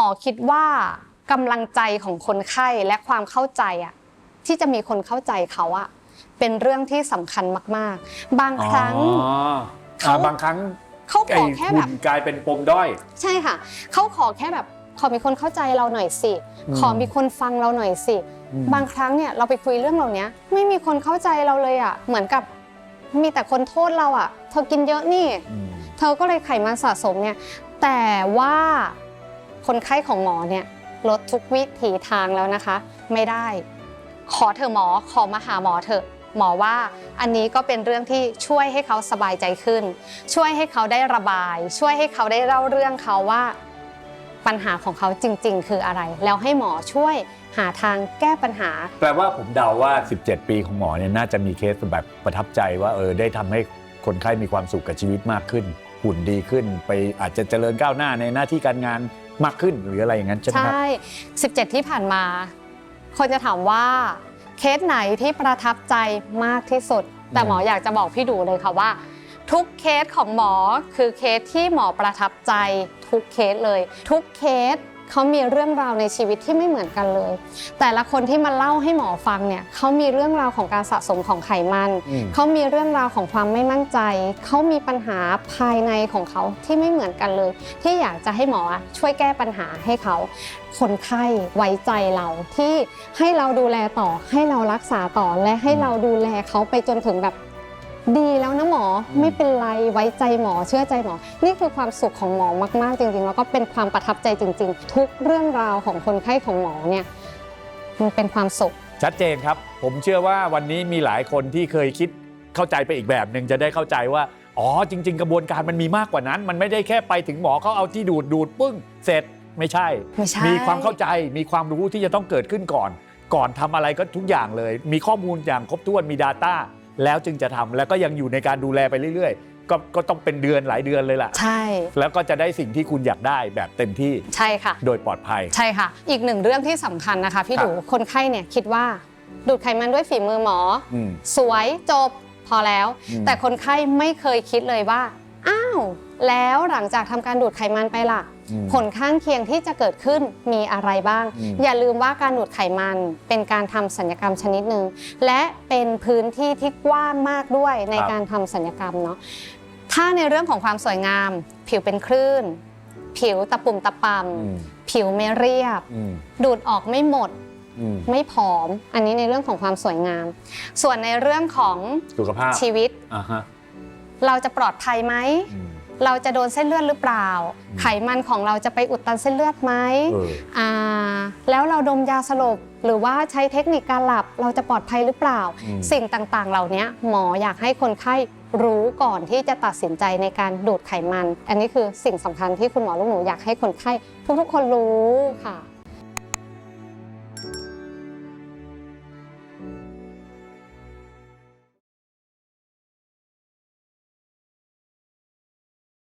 หมอคิดว่ากำลังใจของคนไข้และความเข้าใจอะที่จะมีคนเข้าใจเขาอะเป็นเรื่องที่สำคัญมาก ๆ บางครั้ง อ๋อเขา อ่าบางครั้งเขาขไอ้อแค่แบบ หุ่นกลายเป็นปมด้อย ใช่ค่ะ เขาขอแค่แบบขอมีคนเข้าใจเราหน่อยสิ อืมขอมีคนฟังเราหน่อยสิ อืม บางครั้งเนี่ยเราไปคุยเรื่องเหล่านี้ไม่มีคนเข้าใจเราเลยอะ เหมือนกับมีแต่คนโทษเราอะ เธอกินเยอะนี่ อืม เธอก็เลยไขมันสะสมเนี่ย แต่ว่า คนไข้ของหมอเนี่ยลดทุกวิถีทางแล้วนะคะ ไม่ได้ ขอเธอะหมอขอมาหาหมอเถอะ หมอว่าอันนี้ก็เป็นเรื่องที่ช่วยให้เขาสบายใจขึ้น ช่วยให้เขาได้ระบาย ช่วยให้เขาได้เล่าเรื่องเขาว่า ปัญหาของเขาจริง ๆ คืออะไร แล้วให้หมอช่วยหาทางแก้ปัญหา แปลว่าผมเดาว่า 17 ปีของหมอเนี่ยน่าจะมีเคสแบบประทับใจว่าเออได้ทำให้คนไข้มีความสุขกับชีวิตมากขึ้น หุ่นดีขึ้น ไปอาจจะเจริญก้าวหน้าในหน้าที่การงาน มากขึ้นหรืออะไรอย่างนั้นใช่ไหมครับ่17 ที่ผ่านมา คนจะถามว่าเคสไหนที่ประทับใจมากที่สุด แต่หมออยากจะบอกพี่ดูเลยค่ะว่า ทุกเคสของหมอคือเคสที่หมอประทับใจทุกเคสเลย ทุกเคส เขามีเรื่องราวในชีวิตที่ไม่เหมือนกันเลย แต่ละคนที่มาเล่าให้หมอฟังเนี่ยเขามีเรื่องราวของการสะสมของไขมันอืมเขามีเรื่องราวของความไม่มั่นใจเขามีปัญหาภายในของเขาที่ไม่เหมือนกันเลย ที่อยากจะให้หมออะช่วยแก้ปัญหาให้เขาคนไข้ไว้ใจเราที่ให้เราดูแลต่อให้เรารักษาต่อและให้เราดูแลเขาไปจนถึงแบบ ดีแล้วนะหมอไม่เป็นไรไว้ใจหมอเชื่อใจหมอ นี่คือความสุขของหมอมากๆจริงๆ แล้วก็เป็นความประทับใจจริง ๆ ทุกเรื่องราวของคนไข้ของหมอเนี่ยมันเป็นความสุข ชัดเจนครับ ผมเชื่อว่าวันนี้มีหลายคนที่เคยคิดเข้าใจไปอีกแบบหนึ่งจะได้เข้าใจว่าอ๋อจริง ๆ กระบวนการมันมีมากกว่านั้น มันไม่ได้แค่ไปถึงหมอเขาเอาที่ดูดดูดปึ้งเสร็จไม่ใช่ ไม่ใช่ มีความเข้าใจมีความรู้ที่จะต้องเกิดขึ้นก่อน ก่อนทำอะไรก็ทุกอย่างเลย มีข้อมูลอย่างครบถ้วนมี Data แล้วจึงจะทำแล้วก็ยังอยู่ในการดูแลไปเรื่อยๆ ก็ก็ต้องเป็นเดือนหลายเดือนเลยล่ะ ใช่ แล้วก็จะได้สิ่งที่คุณอยากได้แบบเต็มที่ใช่ค่ะ โดยปลอดภัย ใช่ค่ะ อีกหนึ่งเรื่องที่สำคัญนะคะ พี่ครับดูคนไข้เนี่ยคิดว่าดูดไขมันด้วยฝีมือหมออืมสวยจบพอแล้วอืมแต่คนไข้ไม่เคยคิดเลยว่า อ้าว แล้วหลังจากทำการดูดไขมันไปล่ะอืม ผลข้างเคียงที่จะเกิดขึ้นมีอะไรบ้างอืมอย่าลืมว่าการดูดไขมันเป็นการทำสัญญกรรมชนิดหนึ่งและเป็นพื้นที่ที่กว้างมากด้วยในการทำสัญญกรรมเนาะถ้าในเรื่องของความสวยงาม ผิวเป็นคลื่น ผิวตะปุ่มตะปอืมำผิวไม่เรียบอืมดูดออกไม่หมดอืมไม่ผอม อันนี้ในเรื่องของความสวยงาม ส่วนในเรื่องของสุขภาพชีวิตอ่าฮะเราจะปลอดภัยไหมอืม เราจะโดนเส้นเลือดหรือเปล่าอืมไขมันของเราจะไปอุดตันเส้นเลือดไหมเอออ่าแล้วเราดมยาสลบหรือว่าใช้เทคนิคการหลับเราจะปลอดภัยหรือเปล่าอืมสิ่งต่างๆ เหล่านี้หมออยากให้คนไข้รู้ก่อนที่จะตัดสินใจในการดูดไขมัน อันนี้คือสิ่งสำคัญที่คุณหมอลูกหนูอยากให้คนไข้ทุกๆคนรู้ค่ะ